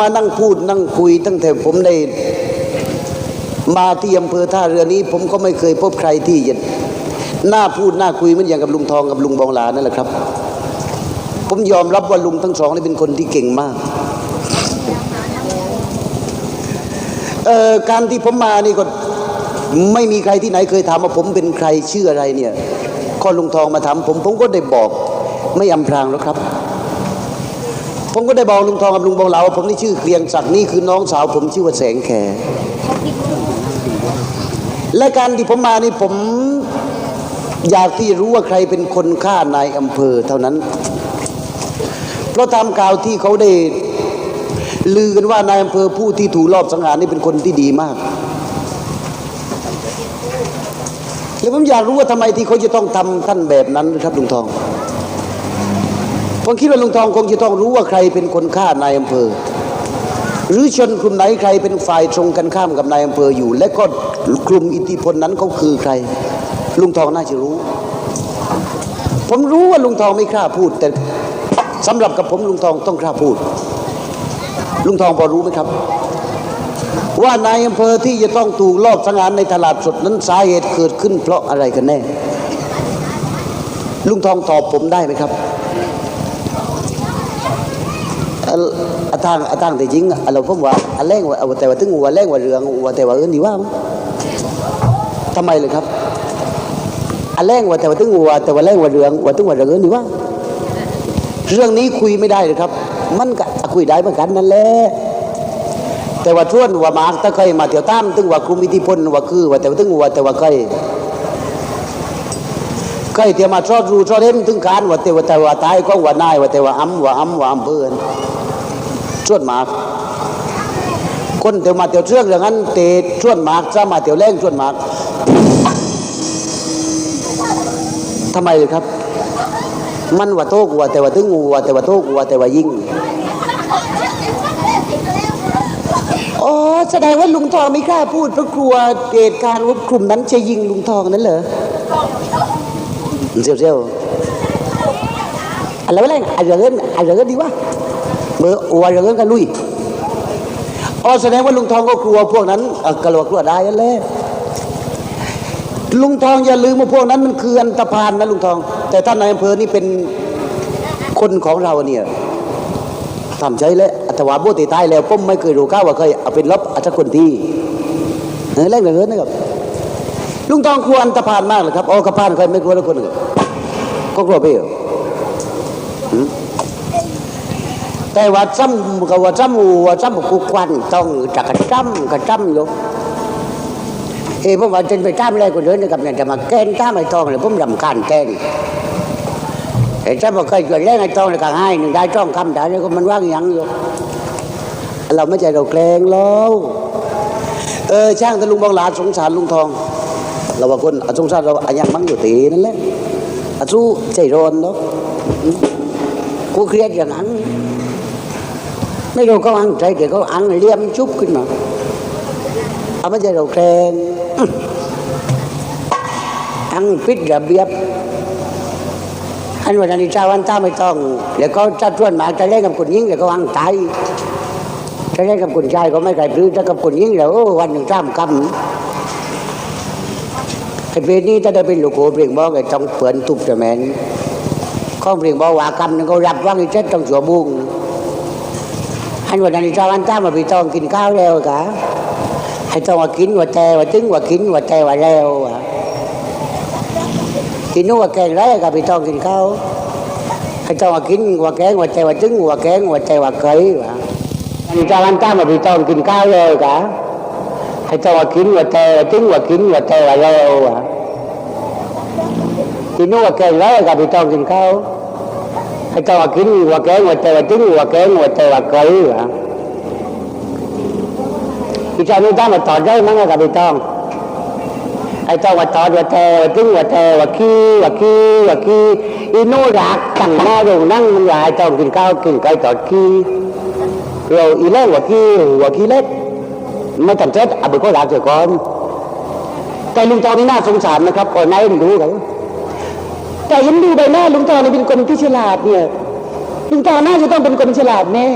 มมานั่งพูดนั่งคุย ตั้งแต่ผมได้มาที่อำเภอท่าเรือนี้ ผมก็ไม่เคยพบใครที่จะน่าพูดน่าคุยเหมือนอย่างกับลุงทองกับลุงบองหลานั่นแหละครับ ผมยอมรับว่าลุงทั้งสองนี่เป็นคนที่เก่งมากเอ่อการที่ผมมานี่ก็ไม่มีใครที่ไหนเคยถามว่าผมเป็นใครชื่ออะไรเนี่ยข้อลุงทองมาถามผมผมก็ได้บอกไม่อำพรางแล้วครับ ผมก็ได้บอกลุงทองกับลุงบองเหลาว่าผมนี่ชื่อเกรียงศักดิ์นี่คือน้องสาว ผมชื่อว่าแสงแขและการที่ผมมานี่ผมอยากที่รู้ว่าใครเป็นคนฆ่านายอำเภอเท่านั้น เพราะตามข่าวที่เขาได้ลือกันว่านายอำเภอผู้ที่ถูกลอบสังหารนี่เป็นคนที่ดีมาก แล้วผมอยากรู้ว่าทำไมที่เขาจะต้องทำท่านแบบนั้นครับลุงทอง ผมคิดว่าลุงทองคงจะต้องรู้ว่าใครเป็นคนฆ่านายอำเภอ หรือชนกลุ่มไหนใครเป็นฝ่ายตรงกันข้ามกับนายอำเภออยู่ และก็กลุ่มอิทธิพลนั้นเขาคือใคร ลุงทองน่าจะรู้ ผมรู้ว่าลุงทองไม่กล้าพูด แต่สำหรับกับผมลุงทองต้องกล้าพูด ลุงทองพอรู้ไหมครับ ว่านายอำเภอที่จะต้องถูกลอบสังหารในตลาดสดนั้นสาเหตุเกิดขึ้นเพราะอะไรกันแน่ ลุงทองตอบผมได้ไหมครับ อ่าทางอาทางแต่จริงอะเราผมว่าอันแรงว่าแต่ว่าถึงว่าแรงว่าเรืองว่าแต่ว่าเอื่นดีว่าทำไมเลยครับอันแรงว่าแต่ว่าถึงว่าแต่ว่าแรงว่าเรืองว่าถึงว่าเรืองเอื่นดีว่า เรื่องนี้คุยไม่ได้เลยครับ มันก็คุยได้เหมือนกันนั่นแหละแต่ว่าท่วนว่ามาร์กถ้าเคยมาเที่ยวตามถึงว่ากลุ่มอิทธิพลว่าคือว่าแต่ว่าถึงว่าแต่ว่าเคยเคยเที่ยวมาชอบรู้ชอบเห็นถึงการว่าแต่ว่าแต่ว่าตายก็ว่านายว่าแต่ว่าอ้ำว่าอ้ำว่าอ้ำเพื่อ นชวนมาก คนเที่ยวมาเที่ยวเชื่องอย่างนั้นเตะชวนมากจะมาเที่ยวแรงชวนมากทำไมเลยครับ มันว่าโตกว่าแต่ว่าถึงว่าแต่ว่าโตกว่าแต่ว่ายิ่งอ๋อแสดงว่าลุงทองไม่กล้าพูดเพราะกลัวเหตุการณ์ว่ากลุ่มนั้นจะยิงลุงทองนั้นเหรอเซียวเซียวอะไรวะไรอะไรเงินอะไรเงินดีวะ เบอร์อวอะไรเงินกันลุยอ๋อแสดงว่าลุงทองก็กลัวพวกนั้นกลัวกลัวได้แหละลุงทองอย่าลืมว่าพวกนั้นมันคืออันตรพานนะลุงทอง แต่ท่านนายอำเภอนี่เป็นคนของเราเนี่ยทำใจเลยอัตวาบุติตายแล้วผมไม่เคยรู้ข้าวว่าเคยเอาเป็นลบอัตคนที่เออแรงเหลือเกินนะครับลุงทองกลัวอันตรพานมากเลยครับโอ้กระพานใครไม่กลัวแล้วคนหนึ่งก็กลัวไปเหรอหืม แต่ว่าจำกับว่าจำว่าจำกุกควันต้องจักกระจำกระจำอยู่เอ้ผมว่าจนไปจ้ามแรกคนเดินนะครับเนี่ยจะมาแกล้งจ้ามไอ้ทองเลยผมรำคาญแกล้งเห็นถ้าบอกเคยเกิดเล่นไอ้ตองในกลางให้หนึ่งได้จ้องคำด่าเนี่ยก็มันว่างยังอยู่เราไม่ใจเราแกล้งแล้วเออช่างแต่ลุงบางหลาสงสารลุงทอง เราว่าคนอะสงสารเราอายังมั่งอยู่ตีนั่นแหละอะสู้ใจร้อนเนาะกูเครียดอย่างนั้น ไม่รู้เขาอังใจแต่เขาอังเลี่ยมชุบขึ้นมาเอาไม่ใจเราแกงอังปิดระเบียบอันวันนี้เจ้าวันตาไม่ต้องแล้วก็จะชวนมาจะเล่นกับคนยิ่งแล้วก็วางตายจะเล่นกับคนชายก็ไม่ไกลปลื้มถ้ากับคนยิ่งแล้วโอ้วันหนึ่งสามคำไอ้เพลงนี้ถ้าได้เป็นลูกโขเพลงบอกไอ้ต้องเปิดทุบจะแมนข้องเพลงบอกว่าคำนึงก็รับว่างอีเจ็ดต้องสัวบุ้ง อันวันนี้เจ้าวันตามาพี่ต้องกินข้าวแล้วกะให้ต้องว่ากินว่าแต่ว่าถึงว่ากินว่าแต่ว่าแล้วอะกินนู้นว่าแกงไรกับพี่ต้องกินข้าวให้ต้องว่ากินว่าแกงว่าแต่ว่าจึงว่าแกงว่าแต่ว่าเคยวะอันจ้าวันตามาพี่ต้องกินข้าวเลยกะให้ต้องว่ากินว่าแต่ว่าจึงว่ากินว่าแต่ว่าแล้ววะกินนู้นว่าแกงไรกับพี่ต้องกินข้าว ให้ต้องว่ากินว่าแกงว่าแต่ว่าจึงว่าแกงว่าแต่ว่าเคยวะพี่จ้านี่ตามมาต่อได้มั้งกับพี่ต้องไอ้เจ้าว่าตอดว่าแต่ว่าถึงว่าแต่ว่าขี้ว่าขี้ว่าขี้อีโน่รักตั้งหน้าดูนั่งมันว่าไอ้เจ้ากินข้าวกินไก่ตอขี้เราอีเล่ว่าขี้ว่าขี้เล็กไม่ตันเจ็ดอาไปก็รักเสียก่อนแต่ลุงตองนี่น่าสงสารนะครับก่อนหน้าเห็นดูเขา แต่เห็นดูใบหน้าลุงตองนี่ยเป็นคนที่ฉลาดเนี่ยลุงตองน่าจะต้องเป็นคนฉลาดแน่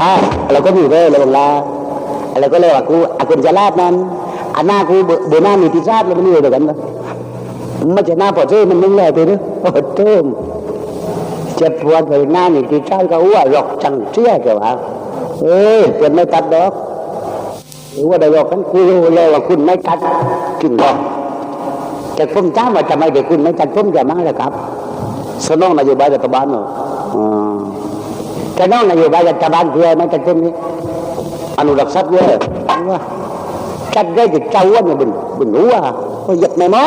ถ้าเราก็มีเรื่องเราบอกลาเราก็เลยว่ากูอากุนจะลาดนั้นอันหน้ากูเบอร์หน้ามีที่ชาติแล้วมันนี่เลยวกันนะมันจะหน้าพอเท่มันนึงเลยไปเนอะพอเท่เจ็บปวดไปหน้ามีที่ชาติก็อ้วหรอกจังเชี่ยแกว่าเอ้ยเปลี่ยนไม่ตัดดอกหรือว่าได้บอกกันกูรู้เลยว่าคุณไม่ตัดจริงบอก แต่ผมจ้าว่าจะไม่ได้คุณไม่ตัดผมจะมาแล้วครับสนองนโยบายรัฐบาลเนาะอ่าแต่นอกนโยบายรัฐบาลคืออะไรมันจะเป็นนี้อนุรักษ์สัตว์เว้ยว่าจัดได้จะเจ้าว่ามันเป็นเป็นหัวก็หยับไม่เมา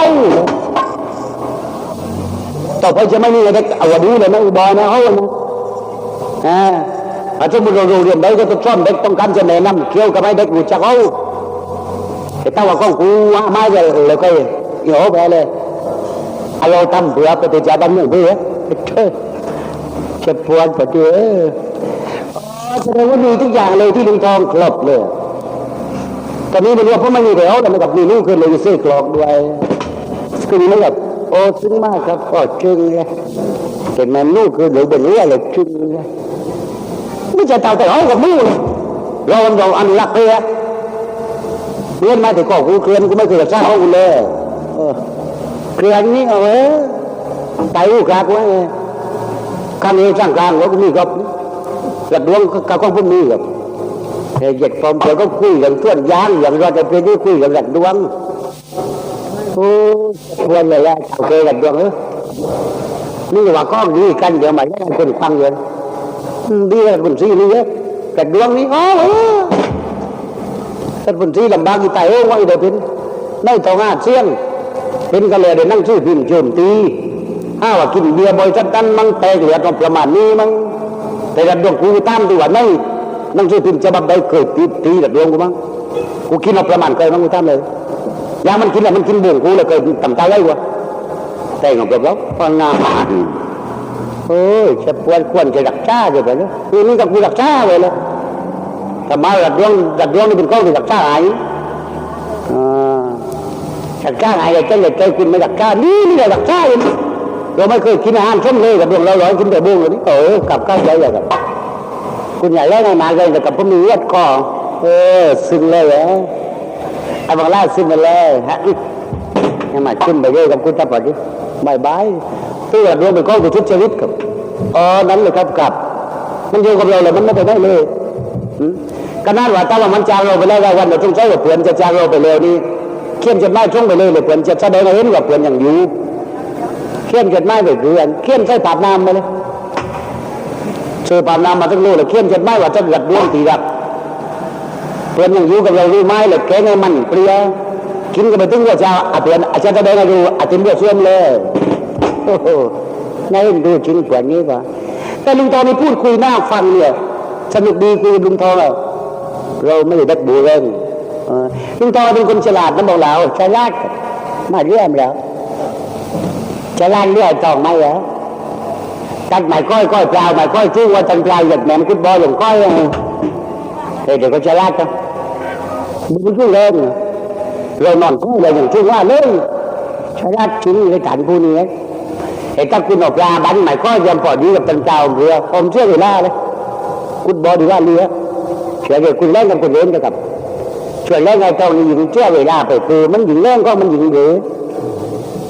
ต่อไปจะไม่มีอะไรเอาดูเลยนะอุบายนะเฮ้ยนะอ่าอาจจะบุรุษเรียนได้ก็ต้องซ่อมเด็กต้องการจะแนะนำเกี่ยวกับไอ้เด็กรู้จักเขาแต่ถ้าว่าของกูว่าไม่เลยเลยก็ โยไปเลยเราทำเพื่อปฏิจจามุ่งเพื่อเธอจะปวดปฏิเออแสดงว่ามีทุกอย่างเลยที่ลุงทองครบเลยตอนนี้ไม่รู้ว่าเพราะไม่มีแล้วแต่มันกับมีลูกขึ้นเลยซื้อกรอกด้วยคือมีแบบโอ้ซึ้งมากครับก็จึงเลยแต่แม่ลูกคือเดี๋ยวเป็นเรื่องเลยจึงเลยไม่จะเต่าแต่ห้องกับมือเลยเราเราอันรักเลยเรียนมาแต่ก็กูเคลียนกูไม่เคยสร้างห้องกูเลย เออเคลียร์นี้เอาไว้ไตลูกกากไว้ข้างนี้สร้างกลางแล้วก็มีกับกระดวงกับก็พุ่มมีกับแต่เจ็ดปอมเปิดก็คุยกันส่วนยางอย่างเราจะเป็นที่คุยกันกระดวงโอ้ควรเลยแหละโอเคกระดวงเออนี่ว่าก้องดีกันเดี๋ยวมาแย่งคนฟังเลยดีกันคนซีนี่เยอะกระดวงนี่อ๋อท่านคนซีลำบากอีไตโอ้ว่าอีเดเป็นไม่ต้องอาเสียง เป็นก็เลยได้นั่งชื่อพิมพ์โจมตีถ้าว่ากินเบียร์บ่อยจัดกันมั่งแตกเหลือดประมาณนี้มั้งแต่กระดวงกูตามดีกว่าไม่นั่งชื่อพิมพ์จะบับใดเคยตีตีกระดวงกูมั้งกูกินเอาประมาณเคยมั้งกูตามเลยยามันกินแล้วมันกินบ่วงกูเลยเคยต่ำตาไว้กว่าแต่งขอก็บแล้วฟังงานโอ้ยจะปวดควรจะดักจ้าอยู่ไปเลยคือนี่กับกูดักจ้าเลยเลยแต่มาระดวงระดวงนี่เป็นข้อที่ดักจ้าหายอ่า ดักก้าไงก็เลยเคยกินไม่ดักก้านี่นี่แหละดักก้าเลยเราไม่เคยกินอาหารช่มเลยกับดวงเราร้อยกินแต่บุ้งเลยนี่เออกับข้าวใหญ่กับคุณใหญ่แล้วไงมาเลยแต่กับผมมีเลือดคอเออซึ้งเลยเหรอไอ้บางล่าซึ้งไปเลยฮะนี่มาขึ้นไปเยอะกับคุณตาปอดิบายบายตัวรวมเป็นก้อนตัวชุดชีวิตกับอ๋อนั้นเลยครับกับ มันอยู่กับเราเลยมันไม่ไปได้เลยก็นั่นว่าถ้าว่ามันจางเราไปแล้ววันเราต้องใช้กับเพื่อนจะจางเราไปเร็วนี่ เขียนจดหมายตรงไปเลยเลยเพื่อนจะแสดงให้เห็นว่าเพื่อนอยังอยู่เขียนจดหมายไปเพื่อนเขียนใส่ปากน้ำมาเลยเชื่อปากน้ำมาทั้งโลเลยเขียนจดหมายว่าจะหลัดดวงตีรับเพื่อนอยังอยู่กับเรารู้ไหมเลยแกงให้มันเปรี้ยกินกันไปถึงว่าจะอาเพื่อนอาจจะแสดงให้ดูอาจจะเลือดเชื่อมเลยโอ้โหน่าเห็นดูจริงเพื่อนนี้ป่ะแต่ลุงทองนี่พูดคุยหน้าฟังเนี่ยสนุกดีคุยกับลุงทองเราไม่ได้ดักบูเร่ง ลุงทอเป็นคนฉลาดนะบอกเราฉลาดมาเรื่อยแล้วฉลาดเรื่อยจอไม่แล้วตัดหมายก้อยก้อยเปล่าหมายก้อยชื่อว่าตันเปล่าหยัดแหนมคุดบอลหลงก้อยเดี๋ยวก็ฉลาดกันมันชื่อเล่นเรานอนก้อยเราอย่างชื่อว่าเลยฉลาดชิ้นในฐานผู้นี้ไอ้ถ้าคุณออกปลาบันหมายก้อยยอมปอดดีกับตันเปล่าเรือผมเชื่อเวลาเลยคุดบอลดีว่าเรือเชื่อเดี๋ยคุณเล่นกับคุณเล่นกับ ช่วยเล่นไงเจ้านี่หญิงเชื่อเวลาไปคือ มันหญิงเล่นก็มันหญิงหรือ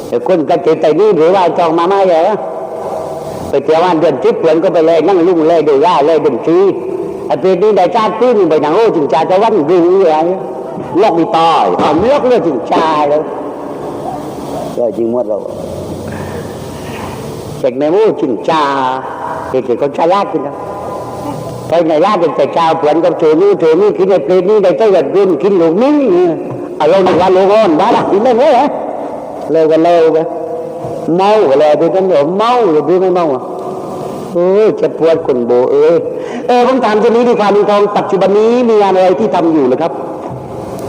แต่คนกระติแต่นี่หรือว่าจองมาไม่เหรอไปเที่ยววันเดือนทิพย์เพื่อนก็ไปเลยนั่งลุ่งเลยเดูย่าเลยดึงชีไอ้เพื่อนนี่ได้จ้าตื้นไปหนังโอ้จึงจ่าจะวันดูอะไรลอกมีต่อยเอาลอกเลือดจึงชาเลยก็จริงหมดเราเด็กในโอ้จึงชาเด็กๆคนชาลาดกันนะ ไปในร้านเป็นแต่ช้าเพื่อนกับเธอนี่เธอนี่กินไอ้เปรตนี่ได้เจ้าหยัดกินกินลูกนี้อารมณ์ในวันโลกอนบ้าละกินได้ไหมฮะเลยกันเลยกันเมาอะไรไปกันเดี๋ยวเมาหรือไม่เมาอะเออจะปวดคนโบเออเออผมถามทีนี้ดีความลุงทองปัจจุบันนี้มีงานอะไรที่ทำอยู่เลยครับ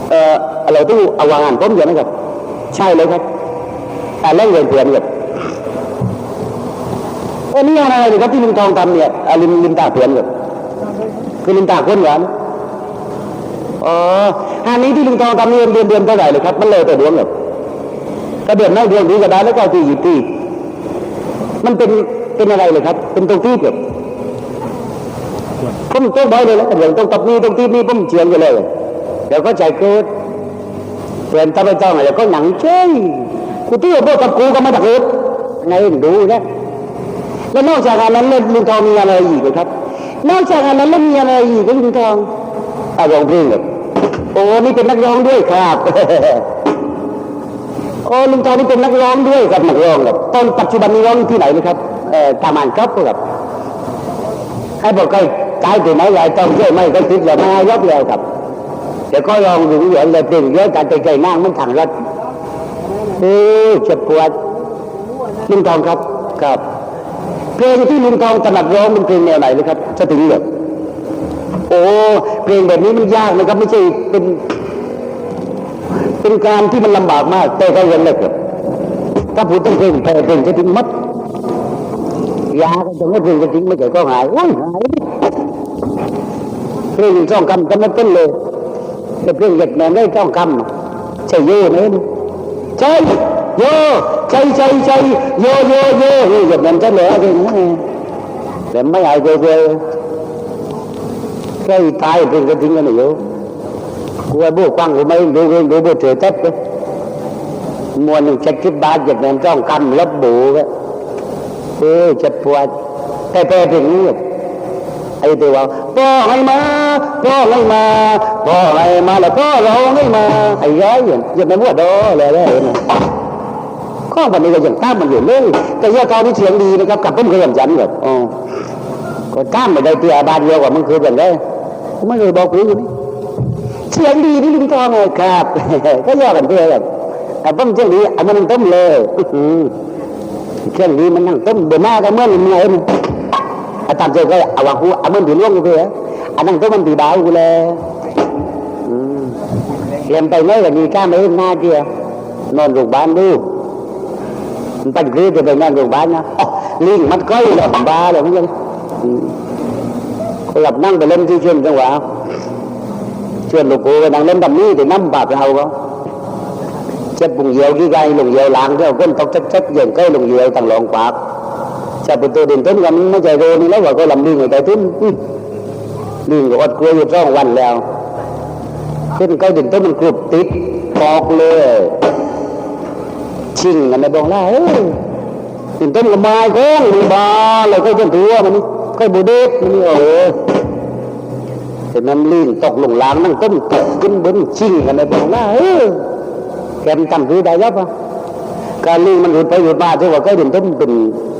เออเราต้องเอาวางงานต้มอยู่นะครับ ใช่เลยครับอ่เล่นเงินเพื่อนครับเออนี่งานอะไรครับที่ลุงทองทำเนี่ยอ่าลิมลิมตาเพื่อนครับ คือลินตาคนหวานอ๋ออันนี้ที่ลุงทองทำเดือนเดือนเดือนเท่าไหร่เลยครับ มันเลยแต่ดวงแบบก็เดือนไม่เดือนนี้ก็ได้แล้วก็ตีกี่ปีมันเป็นเป็นอะไรเลยครับ เป็นตรงที่แบบผมต้องบอกเลยแล้วกันอย่างต้องตบนี้ตรงที่นี่ผมเชียงกันเลยเดี๋ยวก็ใจเกิดเปลี่ยนตาไปต้องเดี๋ยวก็หนังเจ้ยกูที่ว่าพวกกับกูก็ไม่ตะเกิดไงดูนะแล้วนอกจากนั้นแล้วลุงทองมีอะไรอีกไหมครับ นอกจากงานนั้นแล้วมีอะไรอีกไหมลุงทองอะร้องเพลงเลยโอ้นี่เป็นนักร้องด้วยครับโอ้ลุงทองนี่เป็นนักร้องด้วยครับนักร้องครับตอนปัจจุบันนี้ร้องที่ไหนนะครับเอ่อตามอ่านครับครับให้บอกใครตาย từ nãy giờ trong chơi mấy cái tiết là mai gốc rồi cặp để có lòng dùng vậy là tiền với cả trời trời nang มันถังรถเออเจ็บปวดลุงทองครับครับ เพลงที่ลุงทองถนัดร้องเป็นเพลงแนวไหนเลยครับจะถึงเหรอโอ้เพลงแบบนี้มันยากนะครับ ไม่ใช่เป็นเป็นการที่มันลำบากมาก แต่ก็ยังเล็กครับถ้าพูดถึงเพลงแพ้เพลงจะถึงมัดยาก็จะไม่พึงจะทิ้งไม่ใช่ก็หายโอ้ยหายเพลงช่องคำก็ไม่เป็นเลยแต่เพลงเหยียดแมนได้ช่องคำใช่โยเนี่ยใช่ โยใช่ใช่ใช่โยโยโยเหยียดแมนจะเหลือเพลงนี้แต่ไม่หายเจอเจอใช่ตายเพลงก็ทิ้งกันเลยโยกูว่าบูฟังกูไม่ดูดูดูบูเถื่อเท็ดเลยมวนหนึ่งเจ็ดสิบบาทเหยียดแมนช่องคำลบบูก็เออจ็บปวดแต่แต่ถึงนี้ไอ้ตัวว่าพ่อให้มาพ่อให้มาพ่อให้มาแล้วพ่อร้องให้มาไอ้ย้อยอย่างยังไม่ว่าดอเลยเลย นะก็วันนี้ก็ยังตามมันอยู่เลยแต่ยาตอนนี้เสียงดีนะครับกับผมเคยยันจันแบบอ๋อก็ตามไปได้เตียบานเดียวกว่ามันคือแบบได้ไม่เคยบอกพี่อยู่นี่เสียงดีนี่ลุงทองเลยครับ ก็ยอกันเพื่อแบบแต่ผมเสียงดีอันนั้นต้มเลยเครื่องนี้มันนั่งต้มเบอร์มาก็เมื่อมันเมื่อยมันอาตามใจก็เอาว่ากูเอามันถือล่วงกูเลยอันนั่งต้มมันถือดาวกูเลยเรียนไปน้อยกว่านี้กล้าไม่เห็นหน้าเดียวนอนโรงพยาบาลดู มันคือจะไปนั่งโรงพยาบาลนะลิงมันก้อยหลับบ้าเลยไม่ใช่หลับนั่งไปเล่นที่เชื่อมจังหวะเชื่อมลูกกูไปนั่งเล่นแบบนี้แต่น้ำบาปเราก็เจ็บปุ่งเยียวกี่ไงลงเยียวล้างเที่ยก้นตกเจ็บๆอย่างก้ลงเยียวต่างหลงปากจะเป็นตัวเด่นต้นกันไม่ใจโรนี่แล้วว่าก็ลำลิงไอ้ใจต้นลิงก็อดกลัวอยู่สองวันแล้วขึ้นก้เด่นต้นมันกรุบติดปอกเลย ชิงกันในบองหน้าเอ้ยเห็นต้นกับมาก้องมีบาเลยค่อเป็นตัวมันนี่ค่อยบูเด็กมันนี่เออแต่นั้นลื่นตกลงล้างนั่งต้นตกขึ้นบนชิงกันในบองหน้าเออแกมตั้งคือได้ยับอะการลื่นมันหลุดไปหลุดมาจังหวะก็เห็นต้นเป็น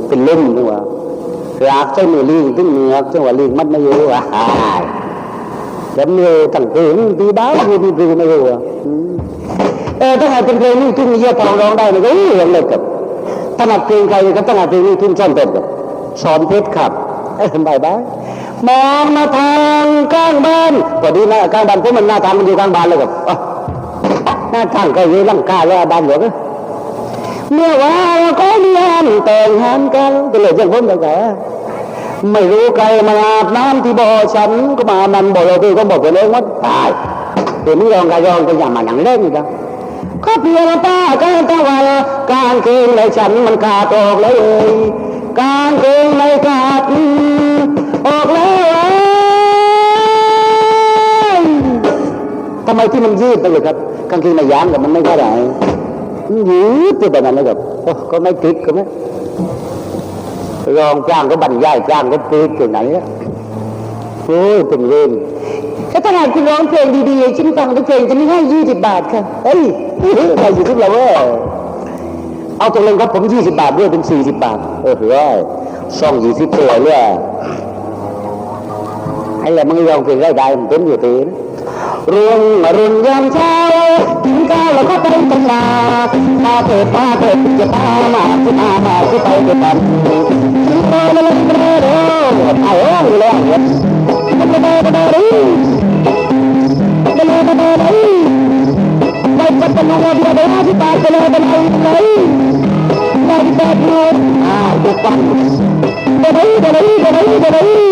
เป็นล่มจังหวะยากเจ้ามือลื่นตึ้งเนื้อจังหวะลื่นมัดไม่อยู่อะแล้วเนื้อตั้งเองดีบ้าคือดีดีไม่อยู่อะ เออถ้าหากเป็นเพลงนี้ทุ่งเยี่ยทองร้องได้เลยก็เรื่องเลยกับถนัดเพลงใครก็ถนัดเพลงนี้ทุ่งซ่อนเป็ดกับสอนเพชรครับบายบายมองมาทางข้างบ้านพอดีนะข้างบ้านผมมันหน้าทางมันอยู่ข้างบ้านเลยกับหน้าทางก็อยู่ลังกาแล้วบ้านหลวงเมื่อวานก็มีงานแต่งงานกันก็เลยยังพ้นไปแกไม่รู้ใครมาอาบน้ำที่บ่อฉันก็มามันบ่อเราคือก็บอกไปเลยว่าตายเดี๋ยวนี้ยองกายองจะอย่ามาหนังเล่นจ้ะ ก็เพียงป้าการตะวันการเกงในฉันมันขาดออกเลยการเกงในขาดออกแล้วทำไมที่มันยืดไปเลยครับกางเกงในยางกับมันไม่เท่าไหร่มันยืดไปแบบนั้นเลยครับก็ไม่ติดก็ไหมรองจ้างก็บรรยายจ้างก็ติดที่ไหนอะโอ้ยเป็นเวรถ้า ขนาดคุณร้องเพลงดีๆชิ้นฟังทุกเพลงจะไม่ให้ยี่สิบบาทค่ะเฮ้ยใครอยู่ที่เราเว้ยเอาตกลงครับผมยี่สิบบาทด้วยเป็นสี่สิบบาท เออเฮ้ยซ่องยี่สิบตัวเลยไอ้แหละมึงร้องเพลงได้ได้มันเป็นอยู่ตีนรุ่งรุณยามเช้ากินข้าวแล้วก็ไปตลาดมาเถิดมาเถิดจะพามาที่มามาที่ไปด้วยกันกินข้าวแล้วก็ไปเด้อเอาเอ้ย ไม่จะเป็นอะไรเดียวได้ที่ตายไปเลยเป็นอะไรเลยไม่ได้เลยอ้าวเด็กปั้นไดี๋ยวนี้เดี๋ยวนี้เดี๋ยวนี้เดี๋ยวนี้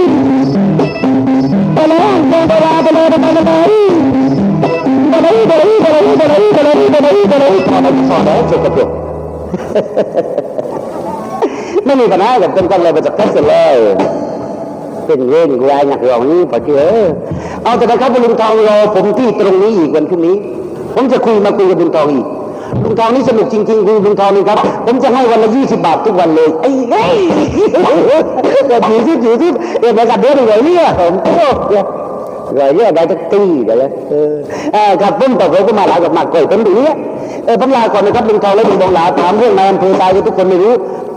ไปเลยเดี๋ยวเราไปเลยไปเลยไปเลยเดี๋ยวนี้เดี๋ยวนี้เดี๋ยวนี้เดี๋ยวนี้เดี๋ยวนี้เดี๋ยวนี้เดี๋ยวนี้ทำไมสอนได้จบกับจบไม่มีปัญหากับคนกันเลยไปจากแค่เสร็จเลยเป็นเรื่องรายหนักหลงพอเจอ เอาแต่นะครับว่าลุงทองรอผมที่ตรงนี้อีกวันพรุ่งนี้ ผมจะคุยมาคุยกับลุงทองอีกลุงทองนี่สนุกจริงๆคุยลุงทองนี่ครับ ผมจะให้วันละยี่สิบบาททุกวันเลยไอ้เฮ้ยแต่ผีที่ผีที่เดี๋ยวไปกับเดือนเลยเนี่ยผมโอ้ย rồi với đây tất ti rồi đó à, gặp vốn tộc của mà lại gặp mặt rồi tính đĩa เออผมลาก่อนนะครับลุงทองและลุงบองหลาถามเรื่องนายอำเภอตายกันทุกคนไม่รู้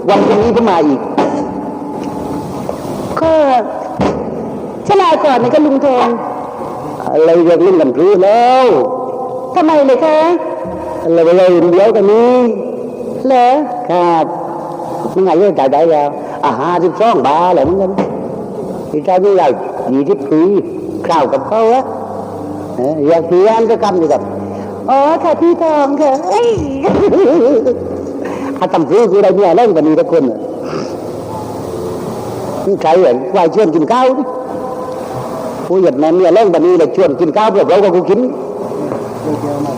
วันพรุ่งนี้ผมมาอีก ก็ชลาก่อนนะคะลุงทอง อะไรเรื่องเรื่องกันรู้แล้วทำไมเลยคะอะไรไปเลยเดียวกันนี้เหรอครับมึงไงเรื่องจ่ายได้แล้วอ่าห้าสิบสองบาทแหละมึงกันที่ใจไม่ใหญ่ยี่สิบปีข้าวกับเขาอะเอออยากเพียนก็กำอยู่กับอ๋อค่ะพี่ทองค่ะเอ้ยอาตำซื้อคืออะไรเนี่ยเล่นกันนี้ทุกคนนี่ใครเหรอวายชวนกินข้าวดิ ผู้หญิงแม่เนี่ยเล่นกันนี้เลยชวนกินข้าวเปล่าๆก็กูกิน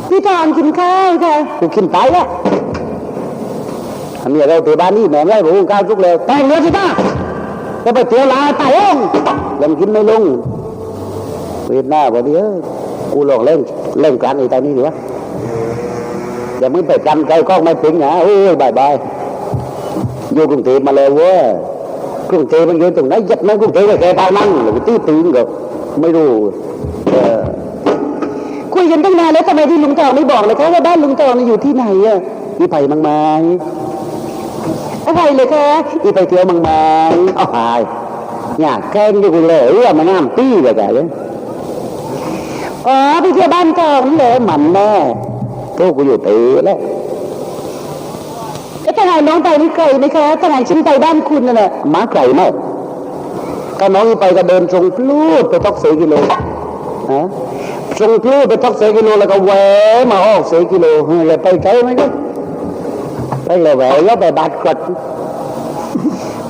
พี่ทองกินข้าวค่ะกูกินไปแล้วอันนี้เราตัวบ้านนี่แม่ไม่รู้ข้าวทุกเลยแต่งเนื้อสิบ้าก็ไปเที่ยวลาตายเองยังกินไม่ลงเวียดหน้าบ่เดียวกูลองเล่นเล่นกลางไอ้ตอนนี้ดีวะอย่ามึงไปจำใจกล้องไม่ถึงนะโอ้ยบายบายอยู่กรุงเทพมาเลยเว้ยกรุงเทพมันอยู่ตรงไหนยัดแม่งกรุงเทพก็แค่ทางนั่งหรือตีตื่นก็ ไม่รู้เออคุยกันตั้งนานแล้วทำไมที่ลุงทองไม่บอกเลยคะว่าบ้านลุงทองอยู่ที่ไหนอะอีไผ่มังไม้อะไรเลยคะอีไปเที่ยวมังไม้เอาหายอยากแกล้งที่กูเลยเออมาน้ำปี้เลยกันเลยอ๋อไปเที่ยวบ้านทองนี่เหรอมันแน่พวกกูอยู่ตีแล้วแล้วทนายน้องไปนี่ไกลไหมคะทนายฉันไปบ้านคุณน่ะแหละหมาไก่ไหม ถ้าน้องอีไปก็เดินทรงพลูดไปทักเสกิโลฮะทรงพลูดไปทักเสกิโลแล้วก็แหวมาออกเสกิโลเฮ้ยแล้วไปไกลไหมครับไปเลยแหวแล้วไปบาดกด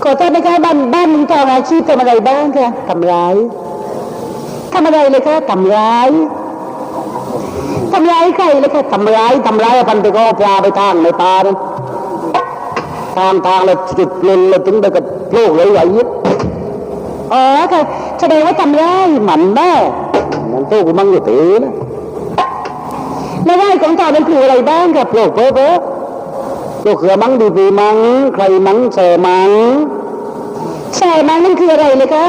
ขอโทษนะคะบ้านบ้านลุงทองอาชีพทำอะไรบ้างคะทำร้ายทำอะไรเลยคะทำร้ายทำร้ายใครเลยคะทำร้ายทำร้ายพันไปก็เอาปลาไปทางในป่านั้นทางทางแล้วจุดลนแล้วถึงไปกับโลกเลยไหวยิบ อ๋อค่ะแสดงว่าทำร้ายมันแน่มันตู้กูมั่งอยู่ตีนะแล้วไหว้ของทองเป็นครูอะไรบ้างครับโลกเพ้อเพ้อโลกเขือมังดีปีมังใครมังเสมังแช่มันนั่นคืออะไรเลยคะ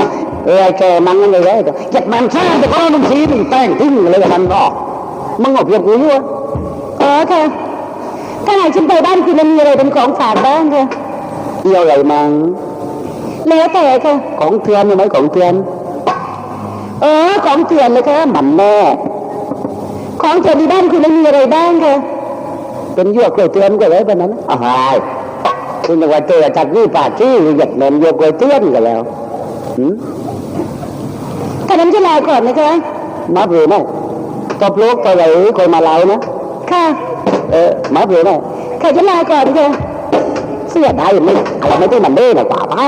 เออไอ้แกมังอะไรเลยจัดมันซ่าแต่ก็ต้องสีถึงแป้งทิ้งอะไรกับมันก็มึงเอาเพียงกูอยู่วะอ๋อค่ะถ้าหากฉันไปบ้านคุณแล้วมีอะไรเป็นของฝากบ้างคะเกี่ยวอะไรมัง แล้วแต่ค่ะ ของเทือนไหมของเทือนอ๋อของเถื่อนเลยคะมันแน่ของเถื่อนที่บ้านคุณแล้วมีอะไรบ้างคะเป็นยั่วกล้วยเตือนก็เลยแบบนั้นอ้าวหายคุณนึกว่าเจอจากนี่ป่าชี้หรือหยัดแหนมยั่วกล้วยเตือนกันแล้วหืมถ้านั้นจะลาก่อนนะคะมาเผื่อไหมตบลูกตัวไหนคอยมาเล่านะค่ะเออมาเผื่อไหมค่ะจะลาก่อนค่ะเสียดายไม่อะไรไม่ได้มันเด้นะกว่าป้า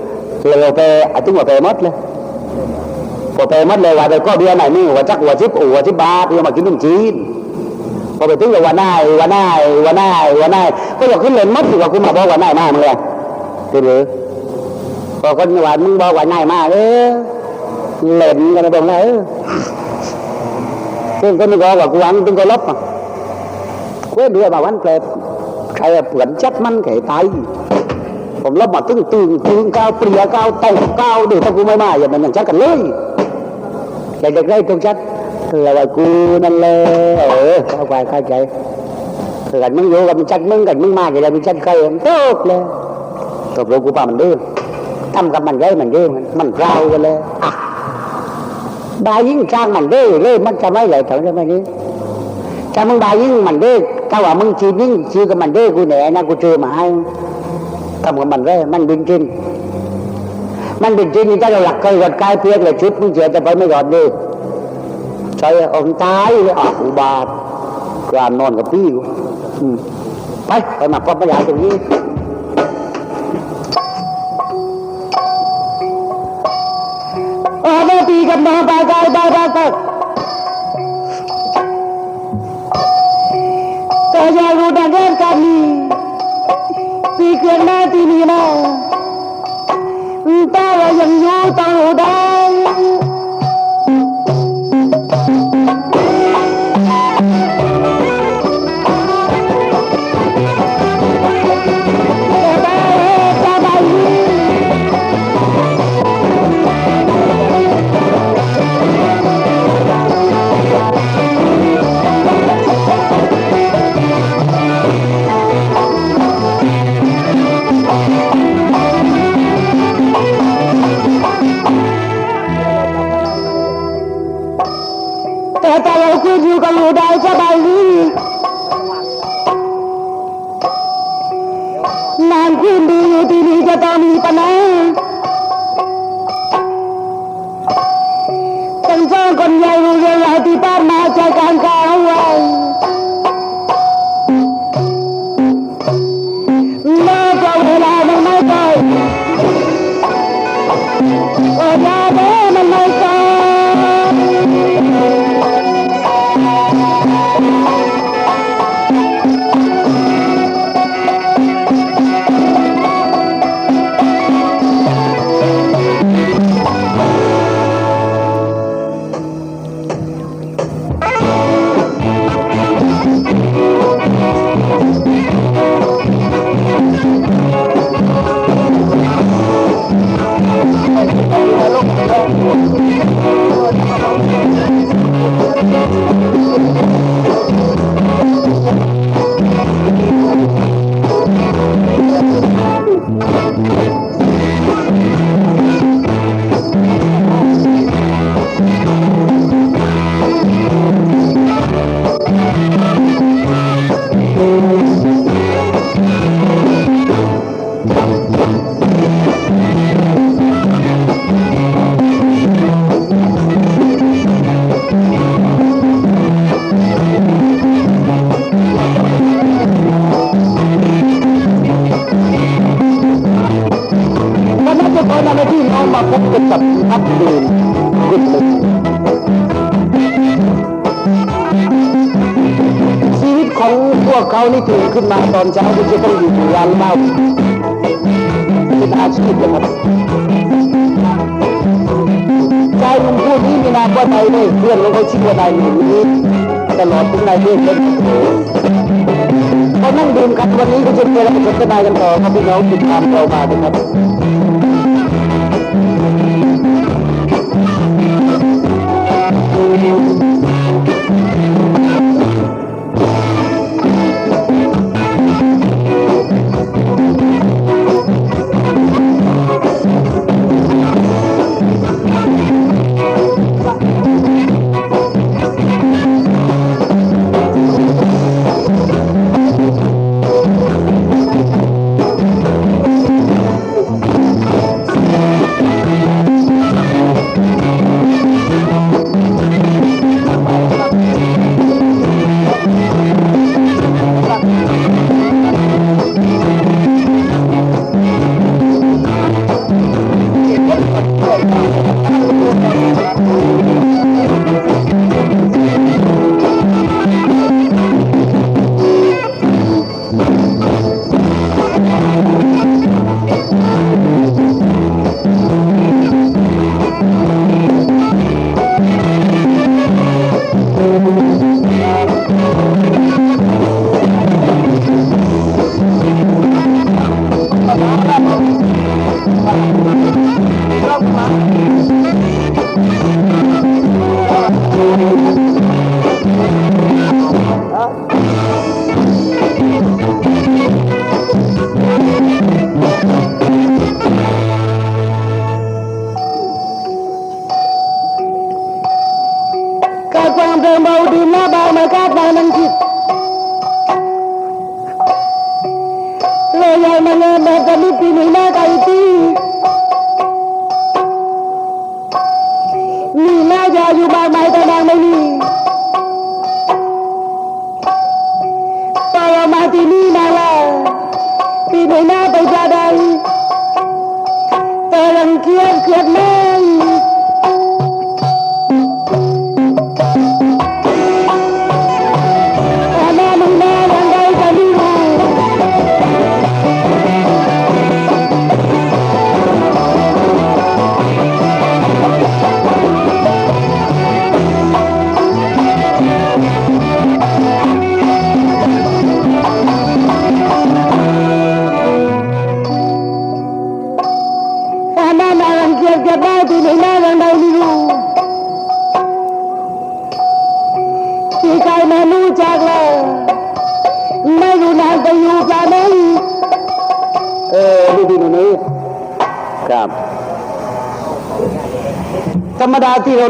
เลยนจอเปลี่ยนจอมมาบ้านยังตุ้มแบบนี้แอนก็ไม่เข้าไปเล่นไอ้กรอกไอ้หัวตุ้มหัวเกล็ดเลยเล่นไงเลยไอ้กรอกหัวตุ้มหัวเล็ด để chơi từ tiền tiếp rồi rồi về à chúng mà về mất lên พอไปมัดเลยว่าไปก็เบียร์ไหนนี่ว่าจักว่าชิบอูว่าชิบบาเบียร์มากินนุ่มจีนพอไปถึงเลยวันหน้าวันหน้าวันหน้าวันหน้าก็อยากขึ้นเล่นมัดอยู่ว่าคุณมาบอกวันหน้ามามึงเลยคือหรือพอคนว่ามึงบอกวันหน้ามาเออเล่นกันนะบอกนเออซึ่งก็ไม่บอกว่ากูอังตึงก็ลบอะกูเดือมาวันเปลบใครเปลี่นจัดมันไข่ตาย ผมรับมาตึ้งตึงตึงก้าวเปลี่ยก้าวต่าก้าวเดี๋ยวถ้ากูไม่มาอย่ามันอย่างชัดกันเลยเด็กๆได้ตรงชัดแล้วว่ากูนั่นแหละเออเข้าไปเข้าใจกันมึงอยู่กับมึงชัดมึงกันมึงมาอย่างไรมึงชัดใครโตกเลยตบลงกูป่ามันดื้อทำกับมันได้มันดื้อมันมันเล่ากันเลยอะบายิ่งจ้างมันดื้อเลยมันจะไม่ไหลถึงจะไหมนี้ถ้ามึงบายิ่งมันดื้อถ้าว่ามึงชียิ่งชีกับมันดื้อกูแหน่นะกูเจอมาให้ ทำกับมันได้มันบินกิน มันเป็นจริงถ้าเราหลักเคยรถกายเพียกเลยชุดมึงเสียจะไปไม่รอดดิใช่องค์ตายเลยอะอุบาทกานนอนกับพี่กูอืมไปไปมาพบพยานตรงนี้เออมาตีกับน้องไปไปไปไปไปแต่อยารู้ดังเรื่องการนี้ ตีเกินหน้าตีนี้นะแ ಸಾಯುವುದ วกเขานี่ตื่นขึ้นมาตอนเช้าก็จะต้องอยู่ที่ร้านเหล้าเป็นอาชีพนะครับชายหนุ่มผู้นี้มีนามว่าไนายเล่เพื่อนของเขาชื่อว่านายหนุ่มนี้ตลอดถึงนายเล่เล่นเขานั่งดื่มกันวันนี้ก็จะเป็นอะไรสนทนากันต่อครับพี่น้องติดตามเรามานะครับ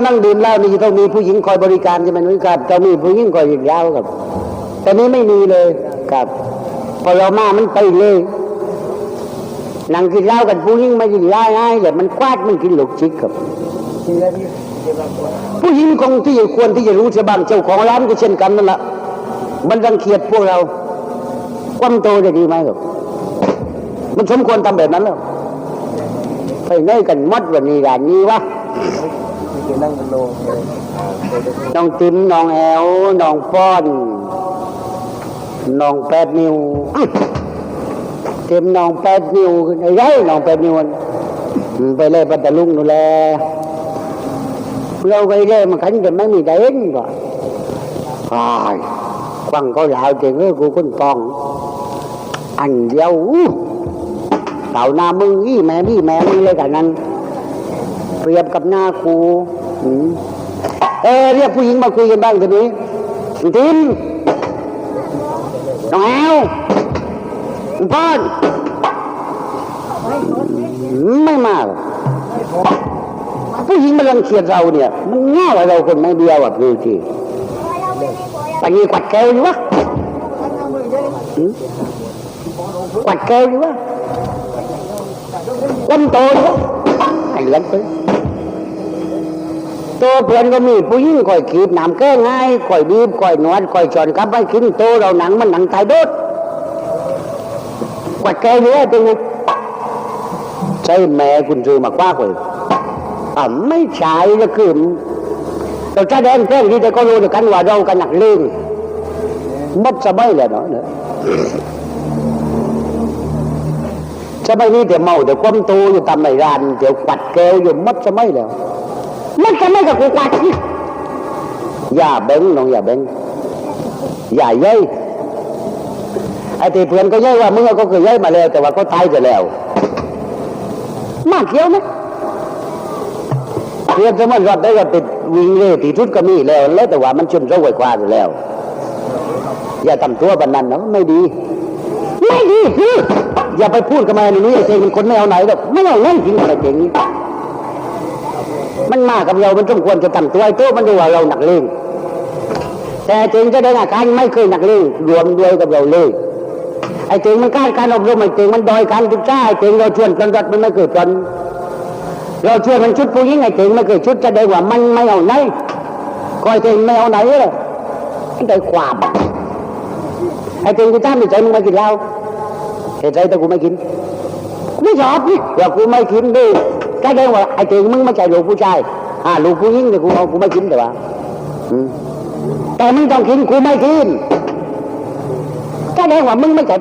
นั่งดื่มเหล้านี่จะต้องมีผู้หญิงคอยบริการใช่ไหมนุ้ยครับจะมีผู้หญิงคอยหยิบเหล้าครับ แต่นี้ไม่มีเลยครับ พอเรามามันไปเลยนั่งกินเหล้ากันผู้หญิงไม่กินเหล้าง่ายแต่มันควาดมันกินหลกชิกครับผู้หญิงคงที่ควรที่จะรู้เสียบ้างเจ้าของร้านก็เช่นกันนั่นแหละมันรังเกียจพวกเรา ความโตจะดีไหมครับ มันสมควรทำแบบนั้นแล้วไปไหนกันหมดวันนี้ร้านนี้วะ น้องติ๋มน้องแอวน้องป้อนน้องแปดนิ้วอื้อติ๋มน้องแปดนิ้วไอ้ไรน้องแปดนิ้วไปเลยปัตตลุงนู่นแลเราไปเลยมันขันจะไม่มีได้เห็นก่อนไอ้ายฟังเขาลาวเก่งเอ้ยกูคนกอง อันเดียวเต่าหน้ามึงอี้แม่พี่แม่มึงเลยกันนั้น เปรียบกับหน้ากู เออเรียกผู้หญิงมาคุยกันบ้างทีนี้ทิมน้องแอวพ่อนไม่มากผู้หญิงมันรังเกียจเราเนี่ย มันง่ายกว่าเราคนไม่เดียวแบบนี้ทีปัญญีกวัดแก้วอยู่วะกวัดแก้วดีวะวันโตดีวะไอ้เลี้ยงไป ตเพื่อนก็มีผู้หญิงคอยขีดน้ำแก้ง่ายคอยบีบคอยนวดคอยจอนกับไม่กินโตเราหนังมันหนังตายโดดกวัดแก้วดีวะเป็นไงใช่แม่คุณซื้อมากว่าเลยอ่าไม่ใช่ละคือเราจะแดงแกล้งที่แต่ก็รู้กันว่าเรากันหนักเล่งมัดสบายเลยเนาะเนี่ยสมัยนี้เดี๋ยวเมาเดี๋ยวก้มตูอยู่ตามในร้านเดี๋ยวปัดแก้วอยู่มัดสมัยแล้ว มัดสมัยกับกูกวัดนี่อย่าเบ้งน้องอย่าเบ้งอย่าเย้ยไอ้ที่เพื่อนก็เย้ยว่ามึงก็เคยเย้ยมาแล้ว แต่ว่าก็ตายไปแล้วมากเกี่ยวไหมเพื่อนสมัยรอดได้ก็ติดวิ่งเล่ตีทุดก็มีแล้ว แล้วแต่ว่ามันชนเร้าไว้กว่าอยู่แล้ว อย่าทำตัวบันนั้นนะไม่ดี ไม่ดีคืออย่าไปพูดกับมันนี่นี่เองเป็นคนไม่เอาไหนหรอกไม่เอาไหนจริงอะไรเก่งนี้ มันมากับเรา มันสมควรจะตั้งตัวไอ้ตัวมันดูว่าเราหนักเลงแต่เจงจะได้อาการไม่เคยหนักเลงรวมด้วยกับเราเลยไอ้เจงมันการการอบรมไอ้เจงมันดอยการศึกษาไอ้เจงเราชวนกันรัดมันไม่เคยจนเราชวนมันชุดผู้หญิงไอ้เจงไม่เคยชุดจะได้ว่ามันไม่เอาไหนก็ไอ้เจงไม่เอาไหนเลยมันได้ความไอ้เจงกูจ้ามใจมึงมากินเหล้าเหตุใจแต่กูไม่กินไม่ชอบนี่เดี๋ยวกูไม่กินดิ ก็เรียกว่าไอ้เจงมึงไม่ใช่ลูกผู้ชายอ่าลูกผู้หญิงแต่กูเอากูไม่กินแต่ว่าแต่มึงต้องกินกูไม่กินก็ได้ว่ามึงไม่ใช่